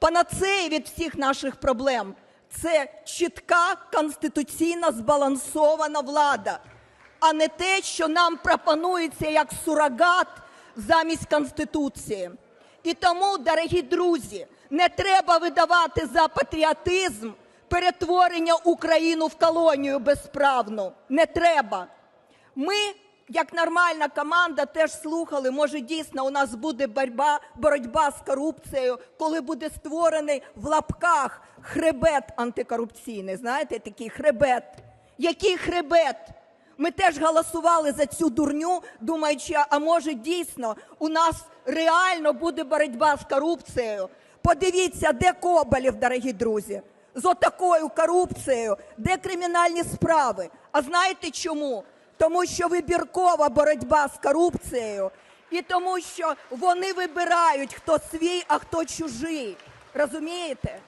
Панацея від всіх наших проблем це чітка конституційно збалансована влада, а не те, що нам пропонується як сурогат замість Конституції. І тому, дорогі друзі, не треба видавати за патріотизм перетворення Україну в колонію безправну. Не треба. Ми, як нормальна команда, теж слухали. Може, дійсно у нас буде боротьба, боротьба з корупцією, коли буде створений в лапках хребет антикорупційний. Знаєте, такий хребет. Який хребет? Ми теж голосували за цю дурню, думаючи, а може дійсно у нас реально буде боротьба з корупцією. Подивіться, де Коболєв, дорогі друзі, з отакою корупцією, де кримінальні справи. А знаєте чому? Тому що вибіркова боротьба з корупцією і тому, що вони вибирають, хто свій, а хто чужий. Розумієте?